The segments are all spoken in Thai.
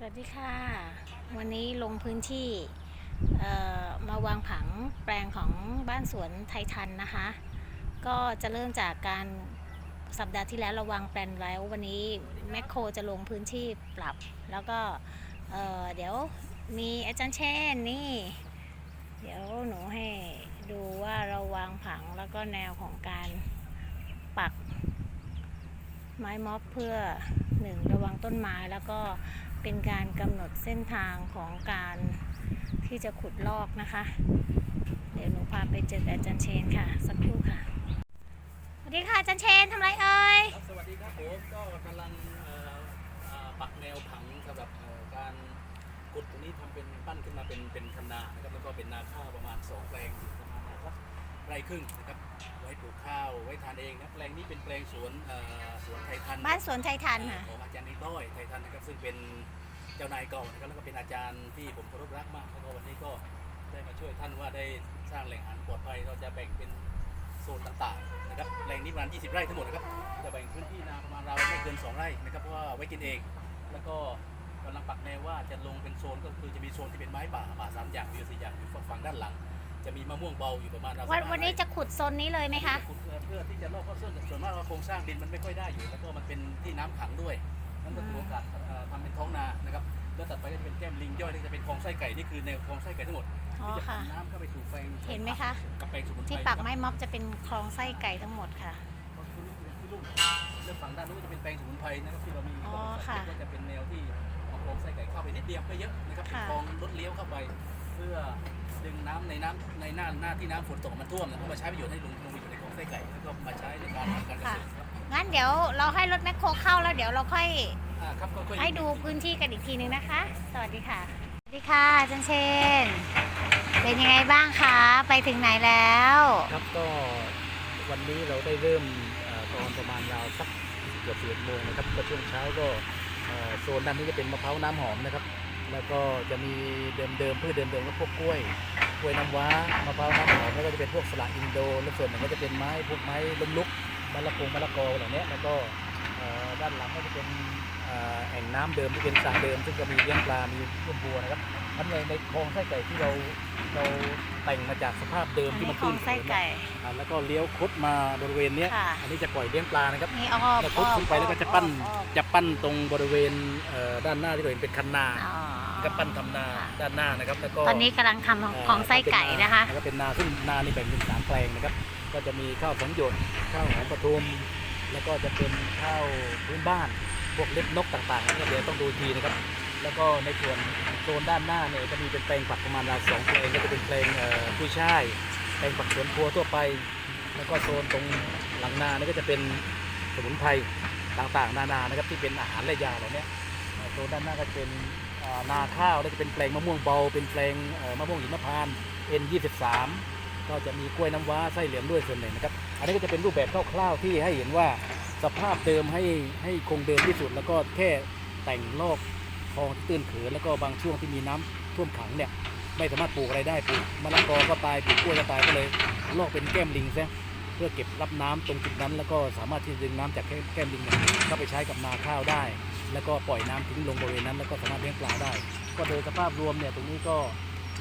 สวัสดีค่ะ วันนี้ลงพื้นที่มาวางผังแปลงของบ้านสวนไททันนะคะ ก็จะเริ่มจากการสัปดาห์ที่แล้วเราวางแปลนไว้ว วันนี้แมคโครจะลงพื้นที่ปรับ แล้วก็เเดี๋ยวมีอาจารย์เช่นนี่ เดี๋ยวหนูให้ดูว่าเราวางผังแล้วก็แนวของการปักไม้ม็อบเพื่อหนึ่งระวังต้นไม้แล้วก็ เป็นการกำหนดเส้นทางของการที่จะขุดลอกนะคะ เดี๋ยวหนูพาไปเจอกับอาจารย์เชนค่ะ สักครู่ค่ะสวัสดีค่ะอาจารย์เชนทำไรเอ่ยครับสวัสดีครับผมก็กำลังปักแนวผังสำหรับการกดตรงนี้ทำเป็นปั้นขึ้นมาเป็นเป็นคันนานะครับแล้วก็เป็นนาข้าวประมาณสองแปลง ไร่ครึ่งนะครับ ไว้ปลูกข้าวไว้ทานเองนะแปลงนี้เป็นแปลงสวนเอ่อสวนไทยทันบ้านสวนไทยทันค่ะ ของอาจารย์นิต้อยไทยทันนะครับซึ่งเป็นเจ้านายเก่านะครับแล้วก็เป็นอาจารย์ที่ผมเคารพรักมากแล้วก็วันนี้ก็ได้มาช่วยท่านว่าได้สร้างแหล่งอาหารปลอดภัยเราจะแบ่งเป็นโซนต่างๆนะครับแปลงนี้ประมาณ 20 ไร่ทั้งหมดนะครับจะแบ่งพื้นที่นาประมาณเราวไม่เกิน 2 ไร่นะครับเพราะว่าไว้กินเอง แล้วก็กำลังปักแนวว่าจะลงเป็นโซนก็คือจะมีโซนที่เป็นไม้ป่าป่าสามอย่างมีอยู่สี่อย่างอยู่ฝั่งด้านหลัง จะมีมะม่วงเบาอยู่ประมาณเราววัน15วันนี้ไร่จะขุดโซนนี้เลยไหมคะเพื่อที่จะลอกข้อส่วนส่วนมากเราโครงสร้างดินมันไม่ค่อยได้อยู่แล้วก็มันเป็นที่น้ำขังด้วยนั่นก็คือโอกาสเอ่อทำเป็นท้องนานะครับแล้วตัดไปก็จะเป็นแก้มลิงย่อยที่จะเป็นคลองไส้ไก่นี่คือแนวคลองไส้ไก่ทั้งหมดอ๋อที่จะค่ะผ่านน้ำเข้าไปสู่แปลงเห็นไหมคะกับแปลงสมุนไพรที่ปักนะครับไม้ม็อบจะเป็นคลองไส้ไก่ทั้งหมดค่ะคือลูกเรื่องฝั่งด้านนู้นจะเป็นแปลงสมุนไพรนะครับที่เรามีอ๋อค่ะก็จะเป็นแนวที่เอาโครงไส้ไก่เข้าไปนิดเดียวไม่เยอะนะครับเป็นค่ะคลองรถเลี้ยวเข้าไป เพื่อดึงน้ำในน้ำในหน้าหน้าที่น้ำฝนตกมันท่วมนะเพื่อมาใช้ประโยชน์ให้ลงลงไปอยู่ในคลองไส้ไก่แล้วก็มาใช้ในการทำการเกษตรครับงั้นเดี๋ยวเราให้รถแมคโครเข้าแล้วเดี๋ยวเราค่อยอ่าครับก็ค่อยให้ดูพื้นที่กันอีกทีนึงนะคะ สวัสดีค่ะสวัสดีค่ะอาจันเชน เป็นยังไงบ้างคะไปถึงไหนแล้ว ครับก็วันนี้เราได้เริ่มเอ่อตอนประมาณราวสักเกือบสิบโมงนะครับก็ช่วงเช้าก็เอ่อโซนด้านนี้จะเป็นมะพร้าวน้ำหอมนะครับ แล้วก็จะมีเดิมๆพืชเดิมๆก็พวกกล้วยกล้วยน้ำว้ามะพร้าวน้ำหอมแล้วก็จะเป็นพวกสละอินโดแล้วส่วนหนึ่งก็จะเป็นไม้พวกไม้ล้มลุกมะละกงมะละกอเหล่านี้แล้วก็เอ่อด้านหลังก็จะเป็นเอ่อแอ่งน้ำเดิมที่เป็นสระเดิม ซึ่งก็มีเลี้ยงปลา มีต้นบัวนะครับทั้นในในคลองไส้ไก่ที่เราเราแต่งมาจากสภาพเดิมอันที่นี้มันคลอตื้งนไส้เขินนะไก่อ่าแล้วก็เลี้ยวคดมาบริเวณเนี้ยค่ะอันนี้จะปล่อยเลี้ยงปลานะครับนี่อ้อมแล้วคดขึ้นไปแล้วก็จะปั้นจะปั้นตรงบริเวณเอ่อด้านหน้าที่เราเห็นเป็นคันนา อ๋อก็ปั้นทำนาค่ะด้านหน้านะครับแล้วก็ตอนนี้กำลังทำของเอ่อของไส้ไก่นะคะแล้วก็เป็นนาซึ่งนานี่แบ่งเป็นสามแปลงนะครับ ก็จะมีข้าวสังหยดข้าวหอมปทุม แล้วก็จะเป็นข้าวพื้นบ้าน พวกเล็บนกต่างๆนะครับเดี๋ยวต้องดูอีกทีนะครับ แล้วก็ในส่วนโซนด้านหน้าเนี่ยจะมีเป็นแปลงผักประมาณราวสองแปลงก็จะเป็นแปลงเอ่อกุ้ยช่ายแปลงผักสวนครัวทั่วไป แล้วก็โซนตรงหลังนานี่ก็จะเป็นสมุนไพรต่างๆ นานานะครับที่เป็นอาหารและยาเหล่านี้เอ่อโซนด้านหน้าก็จะเป็นอ่า นาข้าวแล้วจะเป็นแปลงมะม่วงเบา เป็นแปลงมะม่วงหิมพานต์ N23 ก็จะมีกล้วยน้ำว้าไส้เหลืองด้วยส่วนหนึ่งนะครับ อันนี้ก็จะเป็นรูปแบบคร่าวๆที่ให้เห็นว่าสภาพเดิมให้ให้คงเดิมที่สุด แล้วก็แค่แต่งลอกคลองที่ตื้นเขินแล้วก็บางช่วงที่มีน้ำท่วมขังเนี่ยไม่สามารถปลูกอะไรได้ปลูกมะละกอก็ตายปลูกกล้วยก็ตายก็เลยลอกเป็นแก้มลิงซะเพื่อเก็บรับน้ำตรงจุดนั้น แล้วก็สามารถที่จะดึงน้ำจากแก้มลิงเนี่ยเข้าไปใช้กับนาข้าวได้ แล้วก็ปล่อยน้ำทิ้งลงบริเวณนั้น แล้วก็สามารถเลี้ยงปลาได้ ก็โดยสภาพรวมเนี่ยตรงนี้ก็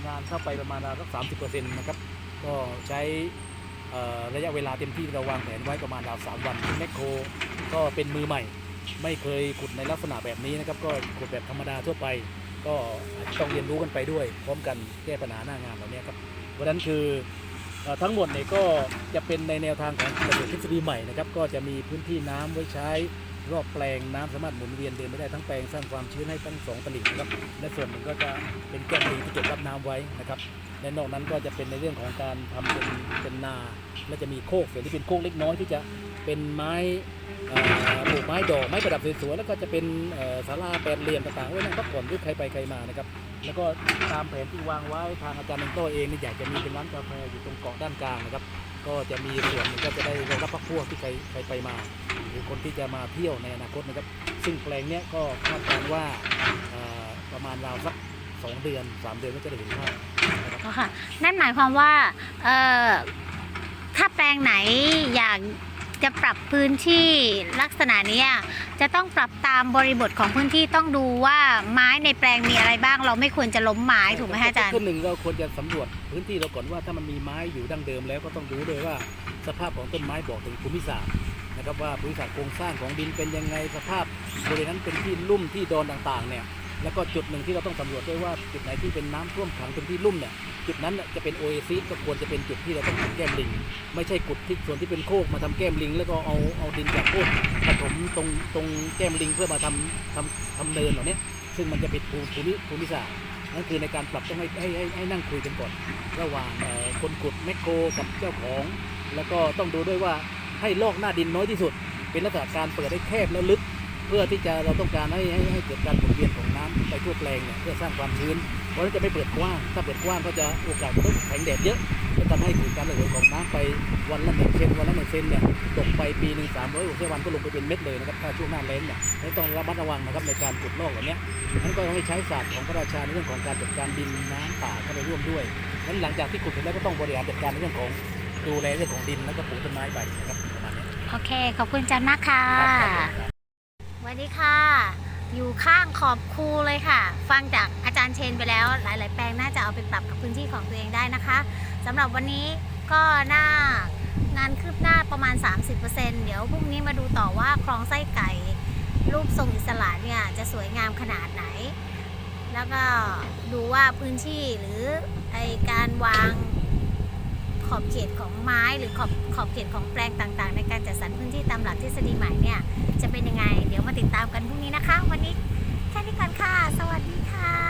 งานเข้าไปประมาณราวสักสามสิบเปอร์เซ็นต์นะครับก็ใช้ระยะเวลาเต็มที่เราวางแผนไว้ประมาณราวสามวันแมคโครก็เป็นมือใหม่ ไม่เคยขุดในลักษณะแบบนี้นะครับ ก็ขุดแบบธรรมดาทั่วไป ก็ต้องเรียนรู้กันไปด้วย พร้อมกันแก้ปัญหาหน้างานเหล่านี้ครับเพราะฉะนั้นคือทั้งหมดเนี่ยก็จะเป็นในแนวทางของเกษตรทฤษฎีใหม่นะครับ ก็จะมีพื้นที่น้ำไว้ใช้ รอบแปลงน้ำสามารถหมุนเวียนเดินไปได้ทั้งแปลงสร้างความชื้นให้ทั้งสองตลิ่งนะครับและส่วนหนึ่งก็จะเป็นแก้มลิงที่เก็บรับน้ำไว้นะครับและนอกนั้นก็จะเป็นในเรื่องของการทำเป็นเป็นนา และจะมีโคกส่วนที่เป็นโคกเล็กน้อยที่จะเป็นไม้ปลูกไม้ดอกไม้ประดับสวยๆแล้วก็จะเป็นศาลาแปดเหลี่ยมต่างๆไว้นั่งพักผ่อนด้วยใครไปใครมานะครับแล้วก็ตามแผนที่วางไว้ทางอาจารย์เมนโตเองนี่อยากจะมีเป็นร้านกาแฟอยู่ตรงเกาะด้านกลางนะครับก็จะมีส่วนหนึ่งก็จะได้รับพักพวกที่ใครใครไปมา รือคนที่จะมาเที่ยวในอนาคตนะครับ ซึ่งแปลงเนี้ยก็คาดการณ์ว่าเอ่อประมาณราวสักสองเดือนสามเดือนก็จะได้เห็นภาพนะครับก็ค่ะ นั่นหมายความว่าเอ่อถ้าแปลงไหนอยากจะปรับพื้นที่ลักษณะเนี้ยจะต้องปรับตามบริบทของพื้นที่ต้องดูว่าไม้ในแปลงมีอะไรบ้าง เราไม่ควรจะล้มไม้ถูกไหมคะอาจารย์ก็หนึ่งเราควรจะสำรวจพื้นที่เราก่อนว่าถ้ามันมีไม้อยู่ดั้งเดิมแล้วก็ต้องรู้ด้วยว่าสภาพของต้นไม้บอกถึงภูมิศาสตร์ นะครับว่าภูมิศาสตร์โครงสร้างของดินเป็นยังไงสภาพบริเวณนั้นเป็นที่ลุ่มที่ดอนต่างๆเนี่ยแล้วก็จุดหนึ่งที่เราต้องสำรวจด้วยว่าจุดไหนที่เป็นน้ำท่วมขังเป็นที่ลุ่มเนี่ยจุดนั้นจะเป็นโอเอซิสก็ควรจะเป็นจุดที่เราต้องทำแก้มลิง ไม่ใช่กุดที่ส่วนที่เป็นโคกมาทำแก้มลิง แล้วก็เอาเอาดินจากโคกมาถมตรงตรงแก้มลิงเพื่อมาทำทำทำเนินเหล่านี้ซึ่งมันจะผิดภูมิภูมิภูมิศาสตร์นั่นคือในการปรับต้องให้ให้ให้ให้นั่งคุยกันก่อน ระหว่างคนขุดแมคโครกับเจ้าของ แล้วก็ต้องดูด้วยว่า ให้ลอกหน้าดินน้อยที่สุด เป็นลักษณะการเปิดให้แคบและลึก เพื่อที่จะเราต้องการให้ให้ให้เกิดการหมุนเวียนของน้ำไปทั่วแปลงเนี่ยเพื่อสร้างความชื้น เพราะนั้นจะไม่เปิดกว้าง ถ้าเปิดกว้างก็จะโอกาสมันต้องแข็งแดดเยอะจะทำให้เกิดการระเหยของน้ำไปวันละหนึ่งเซนวันละหนึ่งเซนเนี่ยตกไปปีหนึ่งสามร้อยหกสิบวันก็ลงไปเป็นเม็ดเลยนะครับถ้าช่วงหน้าแล้งเนี่ยต้องระมัดระวังนะครับในการขุดลอกเหล่านี้นั้นก็ต้องให้ใช้ศาสตร์ของพระราชาในเรื่องของการจัดการดินน้ำป่าเข้าไปร่วมด้วยนั้นหลังจากที่ขุดเสร็จแล้วก็ต้องบริหารจัดการในเรื่องของ ดูแลเรื่องของดินแล้วก็ปลูกต้นไม้ไปนะครับประมาณนี้โอเค ขอบคุณอาจารย์มากค่ะครับสวัสดีค่ะ อยู่ข้างขอบคูเลยค่ะ ฟังจากอาจารย์เชนไปแล้ว หลาย ๆ แปลงน่าจะเอาไปปรับกับพื้นที่ของตัวเองได้นะคะสำหรับวันนี้ก็น่างานคืบหน้าประมาณ 30%เดี๋ยวพรุ่งนี้มาดูต่อว่าคลองไส้ไก่ รูปทรงอิสระเนี่ยจะสวยงามขนาดไหน แล้วก็ดูว่าพื้นที่หรือไอการวาง ขอบเขตของไม้หรือขอบขอบเขตของแปลงต่างๆ ในการจัดสรรพื้นที่ตามหลักทฤษฎีใหม่เนี่ยจะเป็นยังไง เดี๋ยวมาติดตามกันพรุ่งนี้นะคะ วันนี้แค่นี้ก่อนค่ะ สวัสดีค่ะ